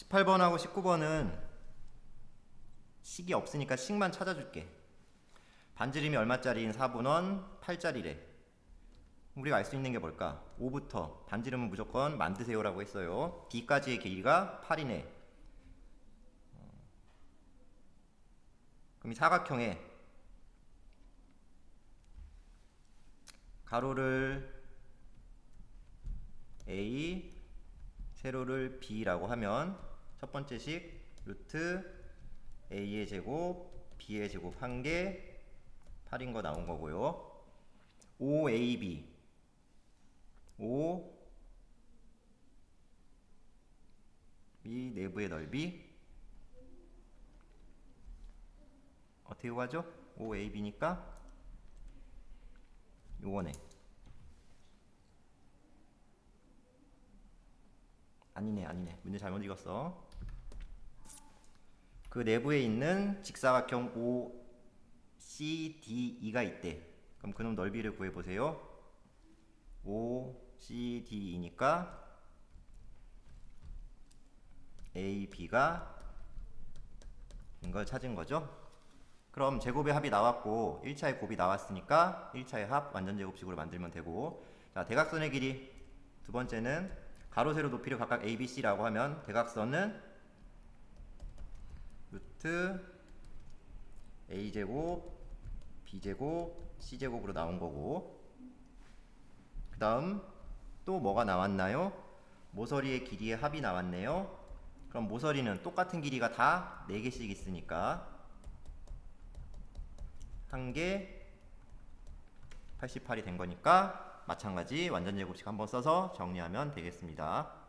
18번하고 19번은 식이 없으니까 식만 찾아줄게. 반지름이 얼마짜리인 4분원 8짜리래. 우리가 알 수 있는 게 뭘까? 5부터 반지름은 무조건 만드세요라고 했어요. D까지의 길이가 8이네. 그럼 이 사각형에 가로를 A, 세로를 B라고 하면 첫 번째 식 루트 A의 제곱, B의 제곱 한 개 8인 거 나온 거고요. OAB 5 이 내부의 넓이 어떻게 구하죠? OAB니까 요거네 아니네 아니네. 문제 잘못 읽었어. 그 내부에 있는 직사각형 OCDE가 있대. 그럼 그놈 넓이를 구해보세요. OCDE니까 AB가 이걸 찾은 거죠? 그럼 제곱의 합이 나왔고 1차의 곱이 나왔으니까 1차의 합 완전 제곱식으로 만들면 되고. 자 대각선의 길이 두 번째는 가로 세로 높이를 각각 a, b, c라고 하면 대각선은 루트 a 제곱 b 제곱 c 제곱으로 나온 거고 그 다음 또 뭐가 나왔나요? 모서리의 길이의 합이 나왔네요. 그럼 모서리는 똑같은 길이가 다 4개씩 있으니까 한개 88이 된 거니까 마찬가지 완전 제곱식 한번 써서 정리하면 되겠습니다.